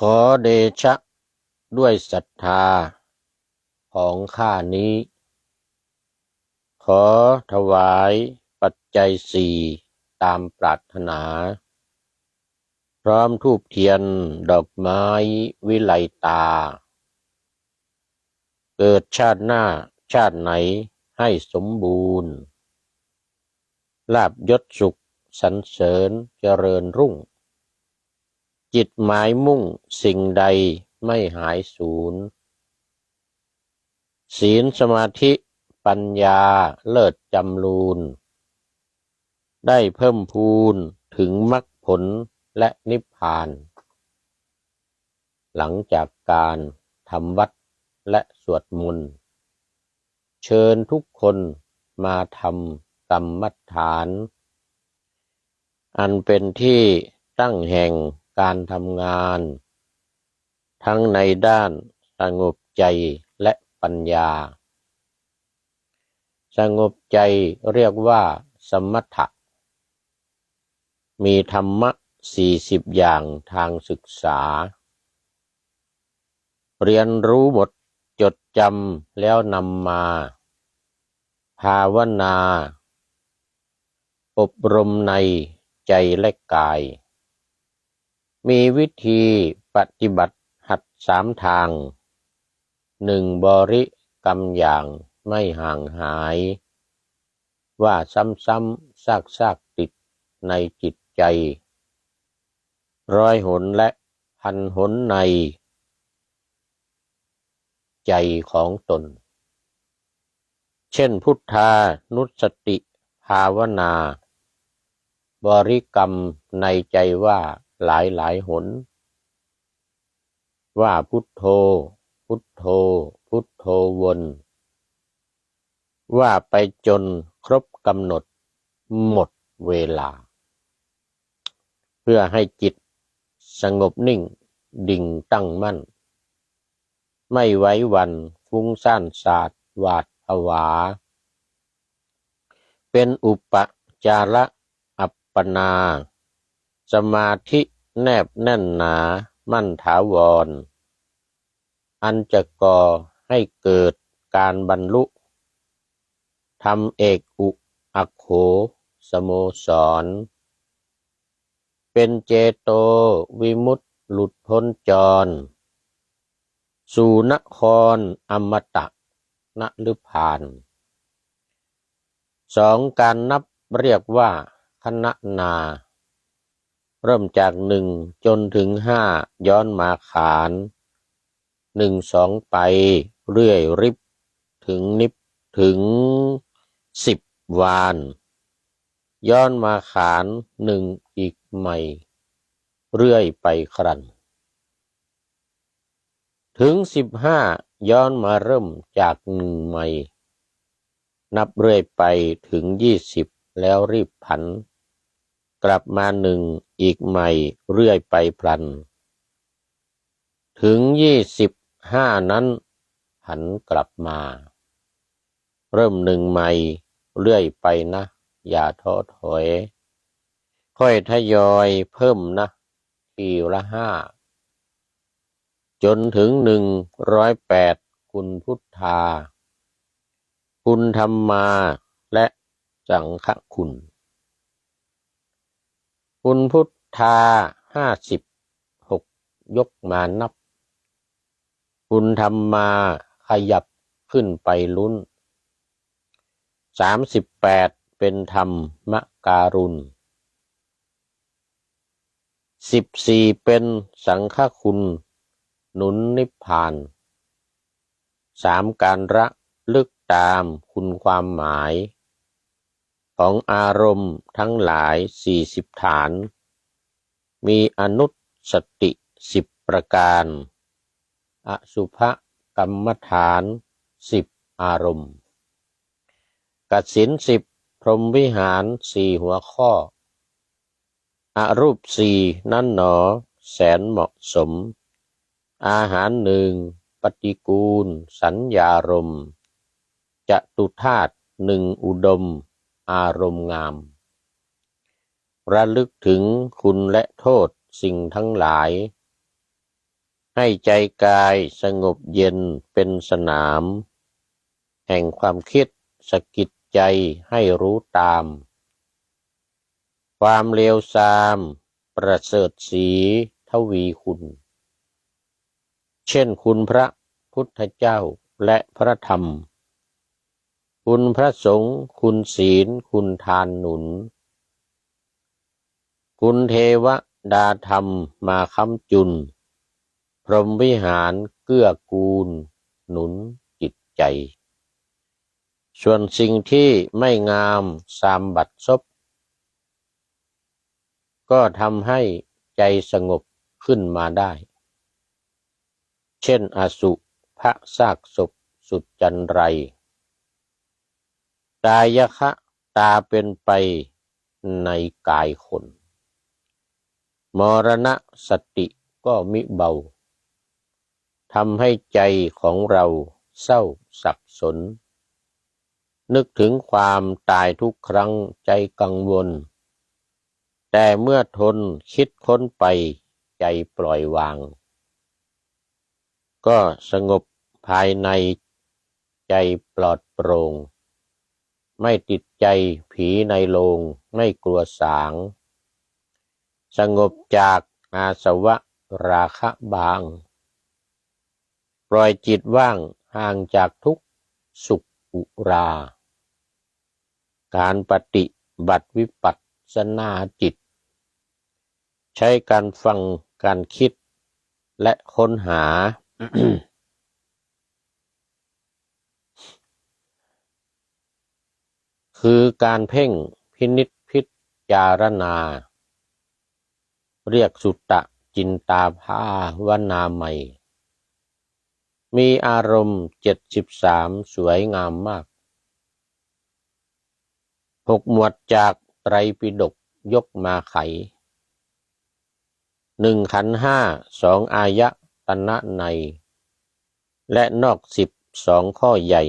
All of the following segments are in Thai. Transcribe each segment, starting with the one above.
ขอเดชะด้วยศรัทธาของข้านี้ ขอถวายปัจจัยสี่ตามปรารถนา พร้อมทูบเทียนดอกไม้วิไลตา เกิดชาติหน้าชาติไหนให้สมบูรณ์ ลาบยศสุขสรรเสริญเจริญรุ่ง จิตหมายมุ่งสิ่งใดไม่หายสูญศีลสมาธิปัญญาเลิศจำรูน ได้เพิ่มพูนถึงมรรคผลและนิพพาน หลังจากการทำวัดและสวดมนต์เชิญทุกคนมาทำกรรมฐาน อันเป็นที่ตั้งแห่ง การทำงาน ทั้งในด้านสงบใจและปัญญา สงบใจเรียกว่าสมถะ มีธรรมะสี่สิบอย่างทางศึกษา เรียนรู้หมดจดจำแล้วนำมา ภาวนา อบรมในใจและกาย มีวิธีปฏิบัติหัดสามทางหนึ่งบริกรรมอย่างไม่ห่างหาย ว่าซ้ำๆซากๆติดในจิตใจ ร้อยหนและพันหนใน ใจของตน เช่นพุทธานุสติภาวนา บริกรรมในใจว่า หลายหลายหน ว่าพุทโธ พุทโธ พุทโธวน ว่าไปจนครบกำหนดหมดเวลา เพื่อให้จิตสงบนิ่งดิ่งตั้งมั่น ไม่ไว้วันฟุ้งซ่านศาสตร์หวาดผวา เป็นอุปจาระอัปปนา สมาธิแนบแน่นหนา มั่นถาวร อันจะก่อให้เกิดการบรรลุทำเอกอุอักโขสโมสร เป็นเจโตวิมุตติหลุดพ้นจร สู่นครอมตะนฤพานสองการนับเรียกว่าคณะนา เริ่มจากหนึ่งจนถึงห้าย้อนมาขานหนึ่งสองไปเรื่อยริบ ถึงนิบถึงสิบวาน ย้อนมาขานหนึ่งอีกใหม่ เรื่อยไปครัน ถึงสิบห้าย้อนมาเริ่มจากหนึ่งใหม่ นับเรื่อยไปถึงยี่สิบแล้วรีบผัน กลับมาหนึ่ง อีกใหม่เรื่อยไปพลัน ถึงยี่สิบห้านั้นผันกลับมา เริ่มหนึ่งใหม่เรื่อยไปนะ อย่าท้อถอย ค่อยทยอยเพิ่มนะทีละห้า จนถึงหนึ่งร้อยแปดคุณพุทธา คุณธรรมมาและสังฆคุณ คุณพุทธาห้าสิบหกยกมานับ คุณธรรมาขยับขึ้นไปลุ้นสามสิบแปดเป็นธรรมมะการุณสิบสี่เป็นสังฆคุณหนุนนิพพานสามการระลึกตามคุณความหมาย ของอารมณ์ทั้งหลายสี่สิบฐาน มีอนุสติสิบประการ อสุภกรรมฐานสิบอารมณ์กสินสิบพรหมวิหารสี่หัวข้อ อรูปสี่นั่นหนอ แสนเหมาะสม อาหารหนึ่งปฏิกูล สัญญารม จะตุธาตุหนึ่งอุดม อารมณ์งาม ระลึกถึงคุณและโทษสิ่งทั้งหลาย ให้ใจกายสงบเย็นเป็นสนาม แห่งความคิดสะกิดใจให้รู้ตาม ความเลวทราม ประเสริฐสีทวีคุณ เช่นคุณพระพุทธเจ้าและพระธรรม คุณพระสงฆ์คุณศีล คุณทานหนุน คุณเทวดาธรรมมาค้ำจุน พรหมวิหารเกื้อกูล หนุนจิตใจ ส่วนสิ่งที่ไม่งามสามบัดซบ ก็ทำให้ใจสงบขึ้นมาได้ เช่นอสุภะซากศพสุดจันไร ตายคะ ตาเป็นไปในกายคน มรณะสติก็มิเบาทำให้ใจของเราเศร้าสับสน นึกถึงความตายทุกครั้งใจกังวล แต่เมื่อทนคิดค้นไปใจปล่อยวาง ก็สงบภายในใจปลอดโปร่ง ไม่ติดใจผีในโลง ไม่กลัวสาง สงบจากอาสวะราคะบาง ปล่อยจิตว่างห่างจากทุกสุขอุรา การปฏิบัติวิปัสสนาจิต ใช้การฟังการคิดและค้นหา คือการเพ่งพินิษพิจารณา เรียกสุตตะจินตาภาวนาใหม่มีอารมณ์เจ็ดสิบสามสวยงามมากหกหมวดจากไตรปิฎกยกมาไขหนึ่งขันห้าสองอายะตนะใน และนอกสิบสองข้อใหญ่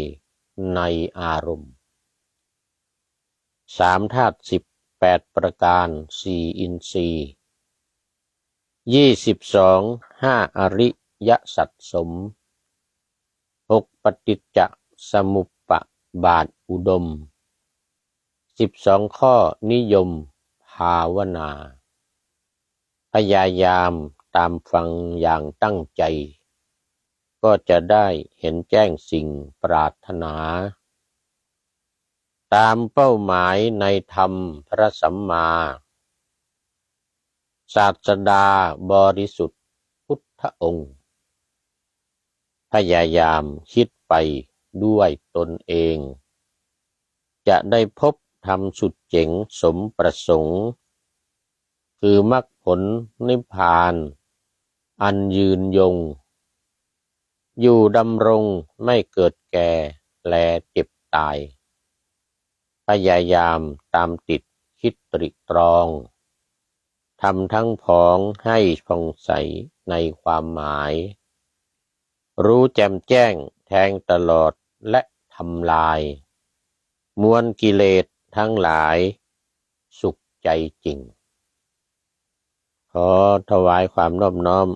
ในอารมณ์ สามธาตุสิบแปดประการสี่อินทรีย์ยี่สิบสองห้าอริยสัตสมหกปฏิจจสมุปปบาทอุดมสิบสองข้อนิยมภาวนา พยายามตามฟังอย่างตั้งใจ ก็จะได้เห็นแจ้งสิ่งปรารถนา ตามเป้าหมายในธรรมพระสัมมาศาสดาบริสุทธิ์พุทธองค์ พยายามคิดไปด้วยตนเอง จะได้พบธรรมสุดเจ๋งสมประสงค์ คือมรรคผลนิพพาน อันยืนยง อยู่ดำรงไม่เกิดแก่แลเจ็บตาย พยายามตามติดคิดตริตรองทำทั้งพองให้ผ่องใสในความหมาย รู้แจ่มแจ้งแทงตลอดและทำลาย มวลกิเลสทั้งหลาย สุขใจจริง ขอถวายความน้อบน้อม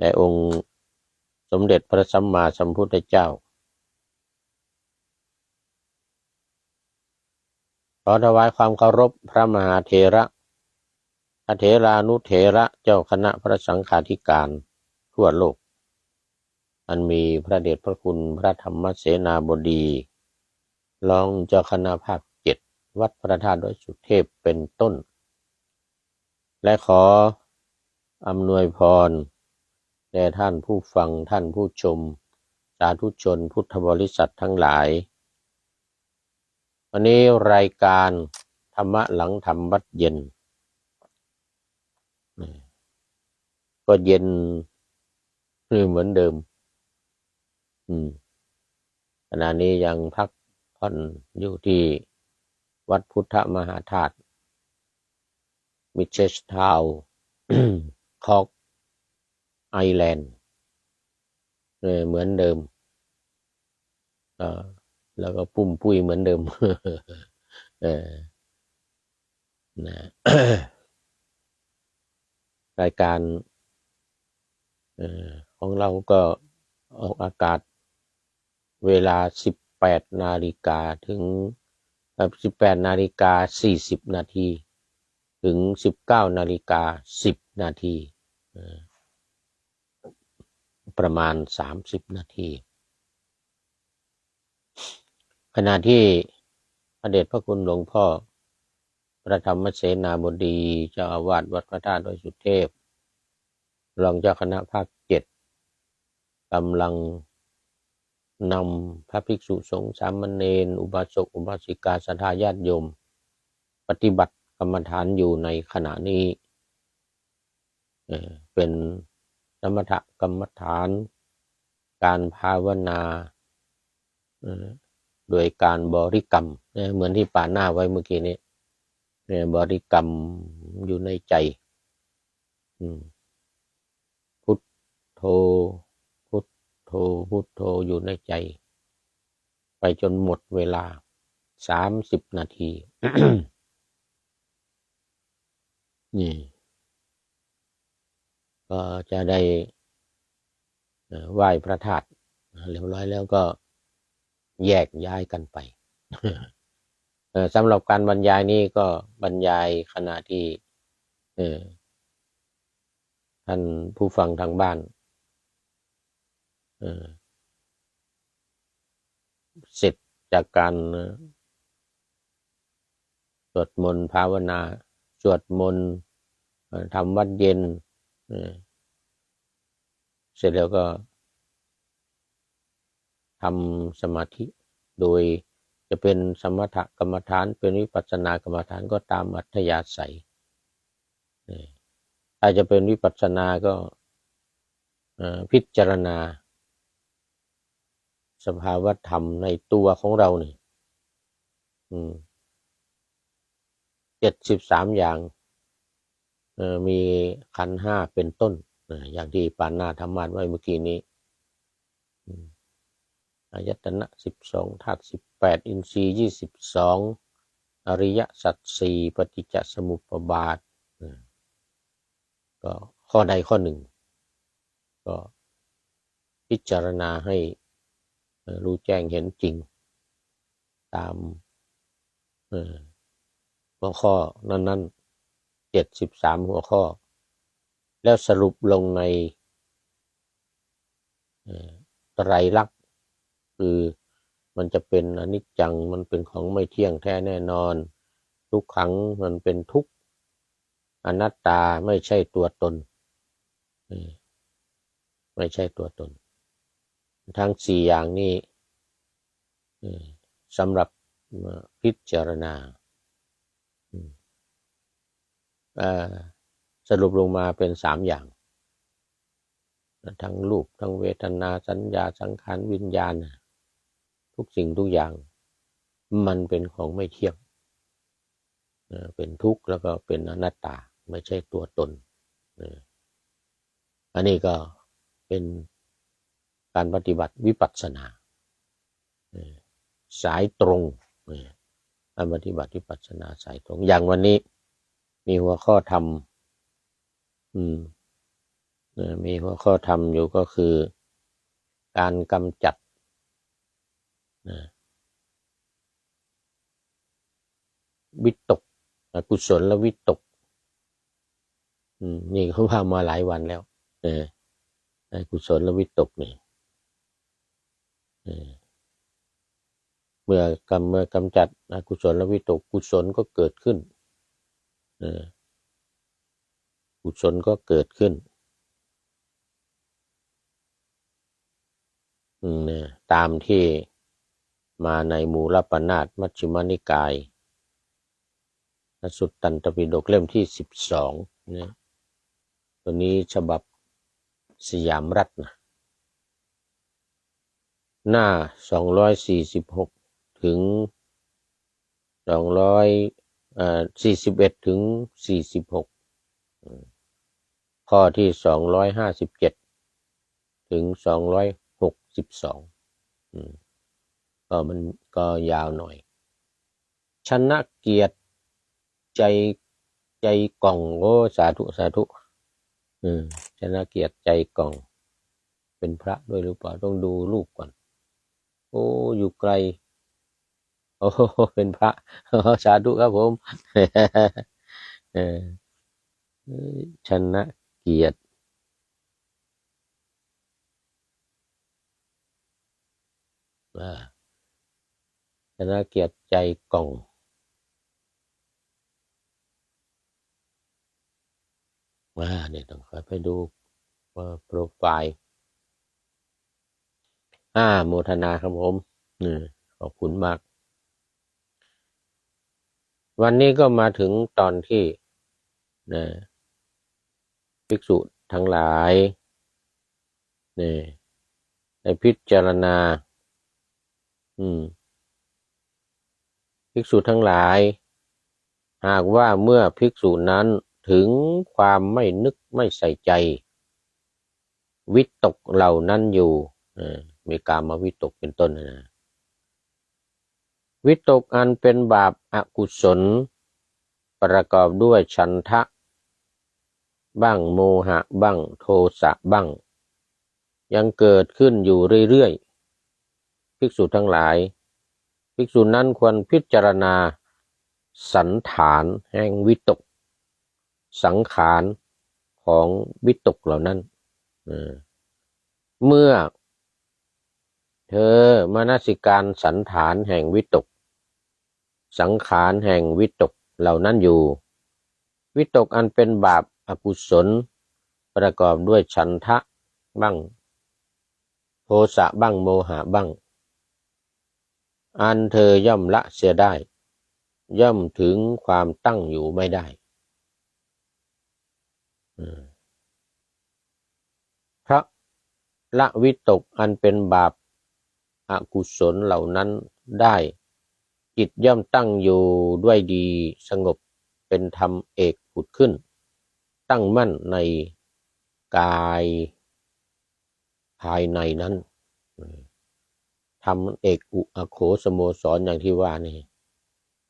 ในองค์สมเด็จพระสัมมาสัมพุทธเจ้า ขอถวายความเคารพพระมหาเถระพระเถรานุเถระเจ้าคณะพระสังฆาธิการทั่วโลก อันมีพระเดชพระคุณพระธรรมเสนาบดีรองเจ้าคณะภาคเจ็ดวัดพระธาตุดอยสุเทพเป็นต้น และขออำนวยพรแด่ท่านผู้ฟังท่านผู้ชม สาธุชนพุทธบริษัททั้งหลาย วันนี้รายการธรรมะหลังธรรมวัดเย็น ก็เย็นเหมือนเดิม อืมขณะนี้ยังพักผ่อนอยู่ที่วัดพุทธมหาธาตุมิเชสทาวคอกไอแลนด์เหมือนเดิม แล้วก็ปุ่มปุ้ยเหมือนเดิม เออนะรายการออของเราก็ออกอากาศเวลา 18 นาฬิกาถึง 18 นาฬิกา 40 นาที ถึง 19 นาฬิกา 10 นาที ประมาณ 30 นาที ขณะที่พระเดชพระคุณหลวงพ่อ พระธรรมเสนาบดีเจ้าอาวาสวัดพระธาตุดอยสุเทพรองเจ้าคณะภาคเจ็ดกำลังนำพระภิกษุสงฆ์สามเณรอุบาสกอุบาสิกาสัทธาญาติโยม ปฏิบัติกรรมฐานอยู่ในขณะนี้ เป็นสมถกรรมฐาน การภาวนา โดยการบริกรรมเหมือนที่ป่าหน้าไว้เมื่อกี้นี้บริกรรมอยู่ในใจพุทโธพุโธพุทโธอยู่ในใจ ไปจนหมดเวลาสามสิบนาทีนี่ก็จะได้ไหว้พระธาตุเรียบร้อยแล้วก็ แยกย้ายกันไปสำหรับการบรรยายนี้ก็บรรยายขณะที่ท่านผู้ฟังทางบ้านเสร็จจากการสวดมนต์ภาวนา สวดมนต์ทำวัดเย็น เสร็จแล้วก็ ทำสมาธิ โดยจะเป็นสมถกรรมฐาน เป็นวิปัสสนากรรมฐานก็ตามอัธยาศัยถ้าจะเป็นวิปัสสนาก็พิจารณา สภาวธรรมในตัวของเราเนี่ยเจ็ดสิบสามอย่างมีขันห้าเป็นต้น อย่างที่ปานนาธรรมานไว้เมื่อกี้นี้ อายตนะสิบสองธาตุสิบแปดอินทรีย์ยี่สิบสองอริยสัจสี่ปฏิจจสมุปบาท ก็ข้อใดข้อหนึ่ง ก็พิจารณาให้รู้แจ้งเห็นจริง ตามหัวข้อนั้นๆเจ็ดสิบสามหัวข้อ แล้วสรุปลงในไตรลักษณ คือมันจะเป็นอนิจจังมันเป็นของไม่เที่ยงแท้แน่นอน ทุกครั้งมันเป็นทุกอนัตตาไม่ใช่ตัวตน ไม่ใช่ตัวตน ทั้งสี่อย่างนี้สำหรับพิจารณาสรุปลงมาเป็นสามอย่าง ทั้งรูปทั้งเวทนาสัญญาสังขารวิญญาณ ทุกสิ่งทุกอย่าง มันเป็นของไม่เที่ยงเป็นทุกข์แล้วก็เป็นอนัตตาไม่ใช่ตัวตน อันนี้ก็เป็นการปฏิบัติวิปัสสนา สายตรงการปฏิบัติวิปัสสนาสายตรง อย่างวันนี้มีหัวข้อธรรมมีหัวข้อธรรมอยู่ก็คือ การกำจัด วิตกกุศลและวิตกนี่เขาพามาหลายวันแล้วกุศลและวิตกนี่เมื่อกำเมื่อกำจัดอกุศลและวิตก กุศลก็เกิดขึ้นกุศลก็เกิดขึ้นตามที่ มาในมูลปนาตมัชฌิมานิกายสุดตันตปิฎกเล่มที่สิบสองเนี่ยตัวนี้ฉบับสยามรัฐนะหน้าสองร้อยสี่สิบหกถึงสองร้อยสี่สิบเอ็ดถึงสี่สิบหกข้อที่สองร้อยห้าสิบเจ็ดถึงสองร้อยหกสิบสอง ก็มันก็ยาวหน่อย ชนะเกียรติใจใจกล่องโอ้สาธุสาธุอือชนะเกียรติใจกล่อง เป็นพระด้วยหรือเปล่าต้องดูรูปก่อน โอ้อยู่ไกล โอ้เป็นพระสาธุครับผมเออชนะเกียรติว่า ชนะเกียรติใจกล่อง ว่าเนี่ยต้องคอยไปดูว่าโปรไฟล์อ่าโมทนาครับผมนี่ขอบคุณมาก วันนี้ก็มาถึงตอนที่นะภิกษุทั้งหลายนี่ในพิจารณา อืม ภิกษุทั้งหลาย หากว่าเมื่อภิกษุนั้นถึงความไม่นึกไม่ใส่ใจ วิตกเหล่านั้นอยู่มีการมาวิตกเป็นต้นนะวิตกอันเป็นบาปอากุศล ประกอบด้วยฉันทะ บ้างโมหะบ้างโทสะบ้าง ยังเกิดขึ้นอยู่เรื่อยๆภิกษุทั้งหลาย ภิกษุนั้นควรพิจารณา สันฐานแห่งวิตก สังขารของวิตกเหล่านั้น เมื่อ เธอมนสิการสันฐานแห่งวิตก สังขารแห่งวิตกเหล่านั้นอยู่ วิตกอันเป็นบาปอกุศล ประกอบด้วยฉันทะบ้าง โทสะบ้างโมหะบ้าง อันเธอย่อมละเสียได้ ย่อมถึงความตั้งอยู่ไม่ได้เพราะละวิตกอันเป็นบาปอกุศลเหล่านั้นได้ จิตย่อมตั้งอยู่ด้วยดีสงบเป็นธรรมเอกผุดขึ้น ตั้งมั่นในกายภายในนั้น ทำเอกอุอโขสโมสรอย่างที่ว่านี่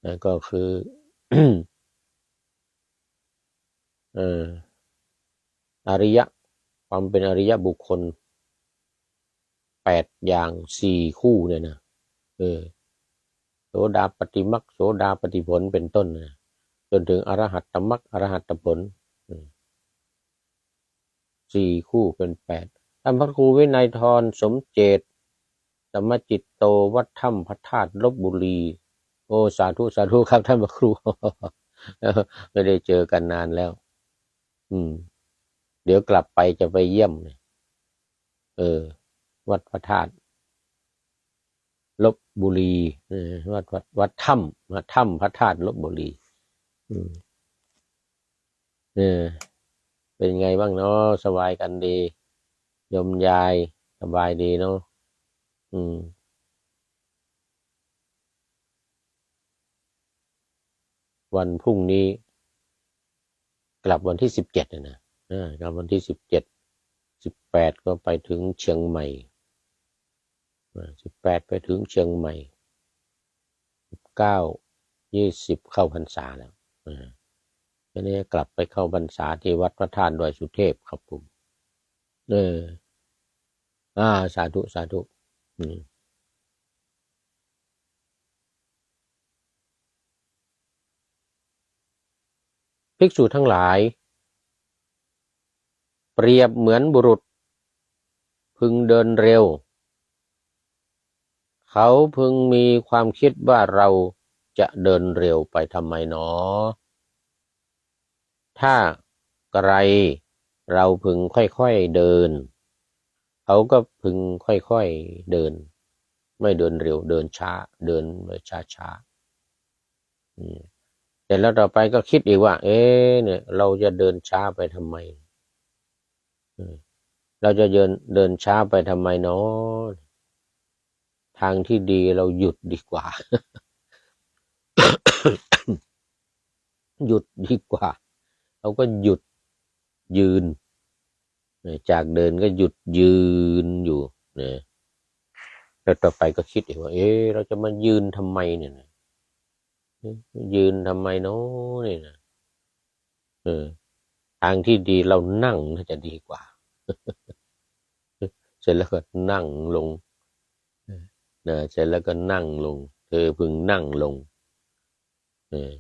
นั่นก็คือเอออริยะ ความเป็นอริยะบุคคลแปดอย่างสี่คู่เนี่ยนะเออโสดาปฏิมักโสดาปฏิผลเป็นต้นนะจนถึงอรหัตตมักอรหัตตผลสี่คู่เป็นแปดท่านพระครูวินัยทรสมเจต สมจิตโตวัดถ้ำพระธาตุลบบุรี โอ้สาธุสาธุครับท่านพระครู ไม่ได้เจอกันนานแล้ว อืม เดี๋ยวกลับไปจะไปเยี่ยมเออ วัดพระธาตุลบบุรีวัดวัดวัดถ้ำวัดถ้ำพระธาตุลบบุรีเออเป็นไงบ้างเนาะสบายกันดียมยายสบายดีเนาะ อืม วันพรุ่งนี้ กลับวันที่สิบเจ็ดนะกลับวันที่สิบเจ็ดสิบแปดก็ไปถึงเชียงใหม่สิบแปดไปถึงเชียงใหม่สิบเก้ายี่สิบเข้าพรรษาแล้วทีนี้กลับไปเข้าพรรษาที่วัดพระธาตุดอยสุเทพครับผมเอออ่า สาธุ สาธุ ภิกษุทั้งหลาย เปรียบเหมือนบุรุษ พึงเดินเร็ว เขาพึงมีความคิดว่าเราจะเดินเร็วไปทำไมหนอ ถ้าไกลเราพึงค่อยๆเดิน เขาก็พึงค่อยๆเดิน ไม่เดินเร็วเดินช้า เดินช้าช้าแต่แล้วต่อไปก็คิดอีกว่า เอ๊เนี่ย เราจะเดินช้าไปทำไมเราจะเดินเดินช้าไปทำไมเนาะทางที่ดีเราหยุดดีกว่า หยุดดีกว่า เราก็หยุดยืน จากเดินก็หยุดยืนอยู่เนี่ยแล้วต่อไปก็คิดอีกว่า เอ๊เราจะมายืนทำไมเนี่ยยืนทำไมเนาะเนี่ยนะเออ ทางที่ดีเรานั่งน่าจะดีกว่า เสร็จแล้วก็นั่งลงนะเสร็จแล้วก็นั่งลง เธอพึงนั่งลง เออ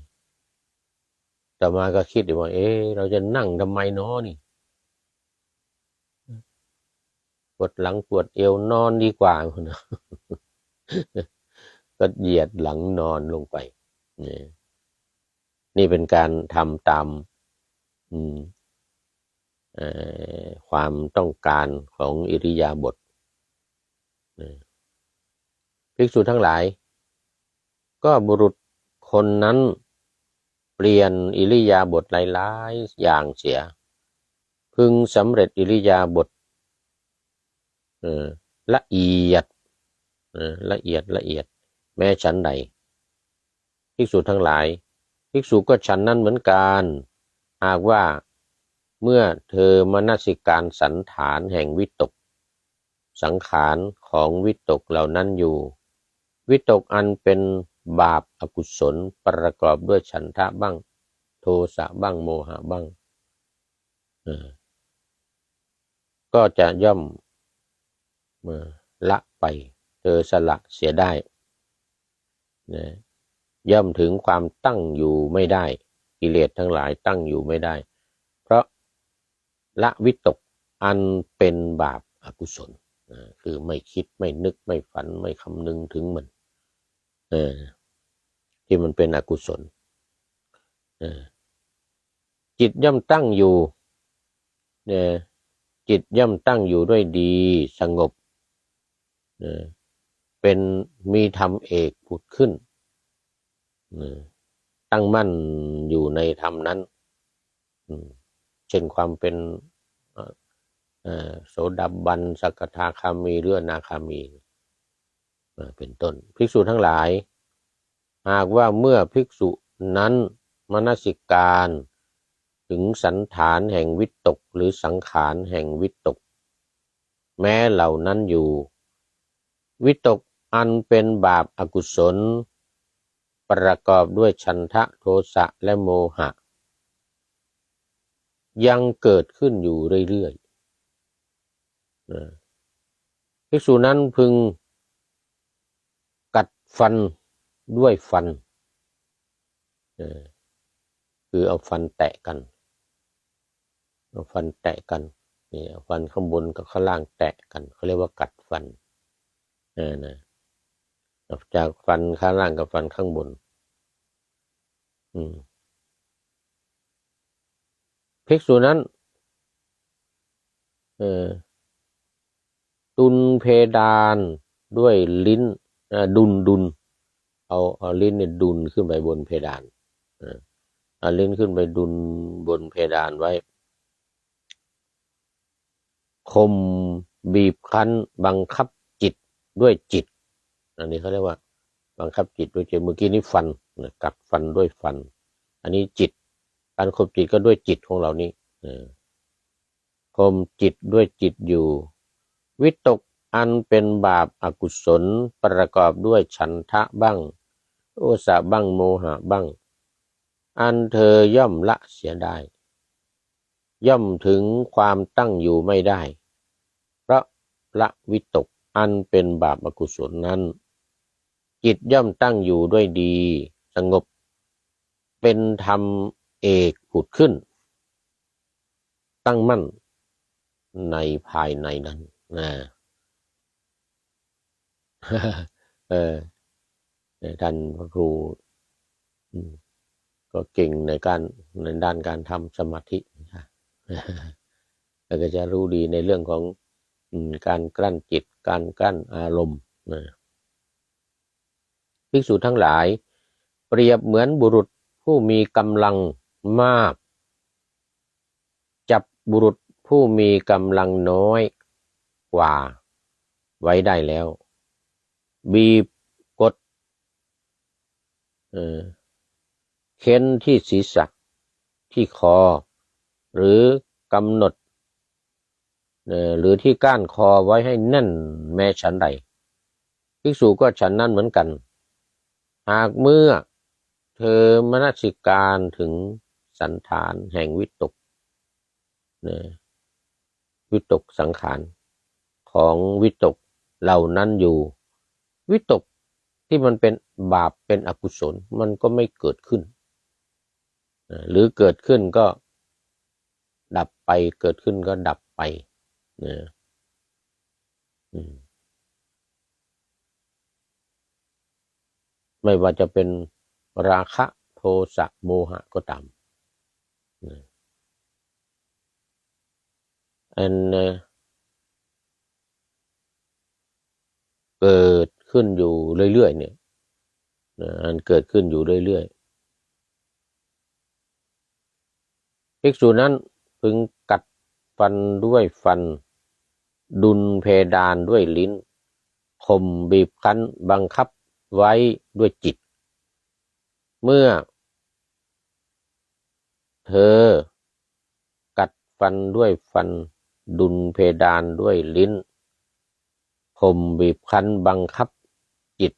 ต่อมาก็คิดว่า เอ๊ะเราจะนั่งทำไมเนาะนี่ป วดหลังปวดเอวนอนดีกว่าก็เหยียดหลังนอนลงไปนี่นี่เป็นการทำตามความต้องการของอิริยาบถภิกษุทั้งหลาย ก็บุรุษคนนั้นเปลี่ยนอิริยาบถหลายๆอย่างเสีย พึงสำเร็จอิริยาบถ ละเอียดละเอียดละเอียด แม้ฉันใดภิกษุทั้งหลายภิกษุก็ฉันนั้นเหมือนกันหากว่าเมื่อเธอมนสิการสันฐานแห่งวิตก สังขารของวิตกเหล่านั้นอยู่ วิตกอันเป็นบาปอกุศลประกอบด้วยฉันทะบ้าง โทสะบ้างโมหะบ้างก็จะย่อม ละไป เธอสละเสียได้นะย่อมถึงความตั้งอยู่ไม่ได้ กิเลสทั้งหลายตั้งอยู่ไม่ได้ เพราะละวิตกอันเป็นบาปอากุศลคือไม่คิดไม่นึกไม่ฝันไม่คำนึงถึงมันที่มันเป็นอกุศลจิตย่อมตั้งอยู่จิตย่อมตั้งอยู่ด้วยดีสงบ เป็นมีธรรมเอกผุดขึ้น ตั้งมั่นอยู่ในธรรมนั้น เช่นความเป็นโสดาบันสกทาคามีเรือนาคามีเป็นต้น ภิกษุทั้งหลาย หากว่าเมื่อภิกษุนั้นมนสิการถึงสันฐานแห่งวิตกหรือสังขารแห่งวิตก แม้เหล่านั้นอยู่ วิตกอันเป็นบาปอากุศล ประกอบด้วยชันทะโทสะและโมหะ ยังเกิดขึ้นอยู่เรื่อยๆภิกษุนั้นพึง กัดฟันด้วยฟัน คือเอาฟันแตะกัน เอาฟันแตะกันนี่ฟันข้างบนกับข้างล่างแตะกันเขาเรียกว่ากัดฟัน นะจากฟันข้างล่างกับฟันข้างบน อืมภิกษุนั้น เออตุนเพดานด้วยลิ้นดุนดุนเอาเอาลิ้นเนี่ยดุนขึ้นไปบนเพดานเอาลิ้นขึ้นไปดุนบนเพดานไว้ คมบีบคั้นบังคับ ด้วยจิต อันนี้เขาเรียกว่า บังคับจิตด้วยจิตเมื่อกี้นี้ฟันกัดฟันด้วยฟัน อันนี้จิต การข่มจิตก็ด้วยจิตของเรานี้ข่มจิตด้วยจิตอยู่ วิตกอันเป็นบาปอากุศลประกอบด้วยฉันทะบ้าง โอสะบ้างโมหะบ้าง อันเธอย่อมละเสียได้ ย่อมถึงความตั้งอยู่ไม่ได้ เพราะละวิตก อันเป็นบาปอกุศลนั้น จิตย่อมตั้งอยู่ด้วยดี สงบ เป็นธรรมเอกผุดขึ้น ตั้งมั่นในภายในนั้นนะเออท่านพระครูก็เก่งในการในด้านการทำสมาธิแล้วก็จะรู้ดีในเรื่องของ การกลั้นจิต การกลั้นอารมณ์นะภิกษุทั้งหลาย เปรียบเหมือนบุรุษผู้มีกำลังมาก จับบุรุษผู้มีกำลังน้อยกว่า ไว้ได้แล้ว บีบกดเค้นที่ศีรษะที่คอ หรือกำหนด หรือที่ก้านคอไว้ให้แน่นแม้ฉันใดภิกษุก็ฉันนั้นเหมือนกัน หากเมื่อเธอมนสิการถึงสันฐานแห่งวิตกวิตกสังขารของวิตกเหล่านั้นอยู่ วิตกที่มันเป็นบาปเป็นอกุศลมันก็ไม่เกิดขึ้น หรือเกิดขึ้นก็ดับไปเกิดขึ้นก็ดับไป นะไม่ว่าจะเป็นราคะโทสะโมหะก็ตามอันเกิดขึ้นอยู่เรื่อยๆเนี่ยอันเกิดขึ้นอยู่เรื่อยๆภิกษุนั้นพึงกัดฟันด้วยฟัน ดุลเพดานด้วยลิ้นข่มบีบคั้นบังคับไว้ด้วยจิต เมื่อ เธอ กัดฟันด้วยฟัน ดุลเพดานด้วยลิ้นข่มบีบคั้นบังคับจิต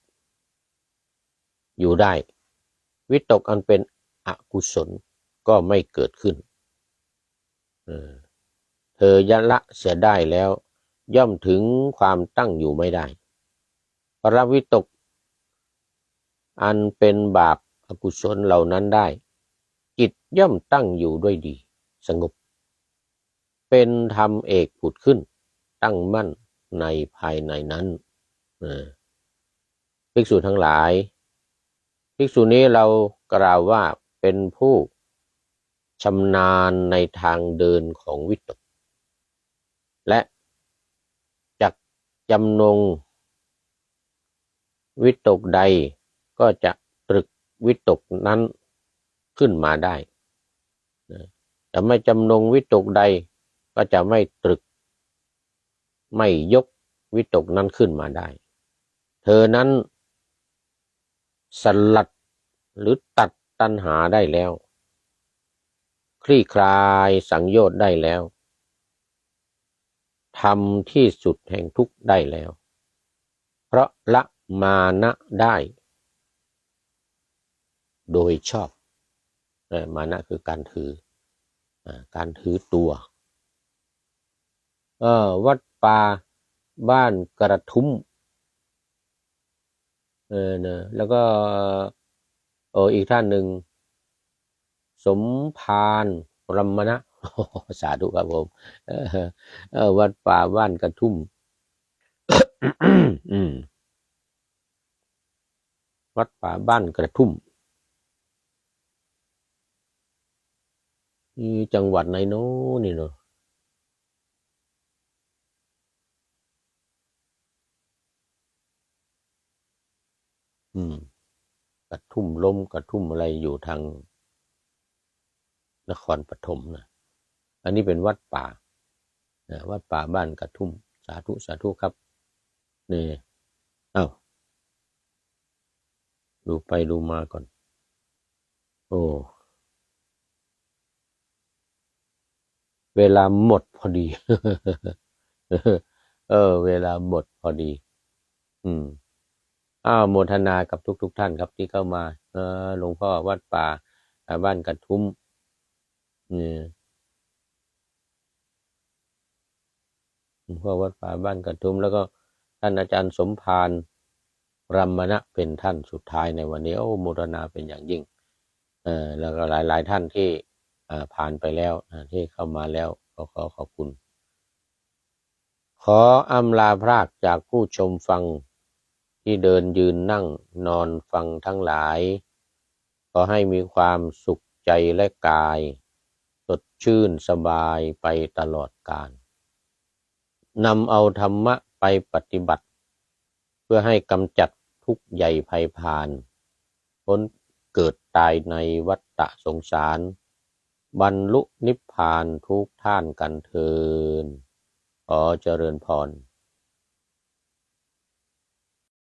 อยู่ได้ วิตกอันเป็นอกุศลก็ไม่เกิดขึ้น เธอยะละเสียได้แล้ว ย่อมถึงความตั้งอยู่ไม่ได้พระวิตก อันเป็นบาปอกุศลเหล่านั้นได้ จิตย่อมตั้งอยู่ด้วยดี สงบ เป็นธรรมเอกผุดขึ้น ตั้งมั่นในภายในนั้นภิกษุทั้งหลาย ภิกษุนี้เรากล่าวว่าเป็นผู้ชำนาญในทางเดินของวิตก และ จำนง วิตกใดก็จะตรึกวิตกนั้นขึ้นมาได้จะไม่จำนงวิตกใดก็จะไม่ตรึก ไม่ยกวิตกนั้นขึ้นมาได้ เธอนั้น สลัดหรือตัดตัณหาได้แล้ว คลี่คลายสังโยชน์ได้แล้ว ทำที่สุดแห่งทุกข์ได้แล้ว เพราะละมานะได้ โดยชอบมานะคือการถือการถือตัววัดป่าบ้านกระทุ้มเออนะแล้วก็เอออีกท่านหนึ่ง สมพานรมณะ สาธุครับผมเออวัดป่าบ้านกระทุ่มวัดป่าบ้านกระทุ่มนี่จังหวัดไหนโน้นี่เนาะอืม กระทุ่มล้มกระทุ่มอะไรอยู่ทางนครปฐมนะ อันนี้เป็นวัดป่าวัดป่าบ้านกระทุ่ม สาธุสาธุครับนี่เอ้าดูไปดูมาก่อน โอ้เวลาหมดพอดี เออ เวลาหมดพอดี อืม อ้าวโมทนากับทุกๆทท่านครับที่เข้ามา เออหลวงพ่อวัดป่าบ้านกระทุ้มเนี่ยหลว งพ่อวัดป่าบ้านกระทุ้มแล้วก็ท่านอาจารย์สมภารรัมมณะเป็นท่านสุดท้ายในวันนี้โอ้โมรนาเป็นอย่างยิ่งเออแล้วก็หลายๆท่านที่ผ่านไปแล้วที่เข้ามาแล้วก็ขอขอบคุณ ขออำลาพรากจากผู้ชมฟังที่เดินยืนนั่งนอนฟังทั้งหลาย ขอให้มีความสุขใจและกาย สดชื่นสบายไปตลอดกาล นำเอาธรรมะไปปฏิบัติ เพื่อให้กำจัดทุกข์ใหญ่ภัยพานพ้นเกิดตายในวัฏฏะสงสาร บรรลุนิพพานทุกท่านกันเทินขอเจริญพร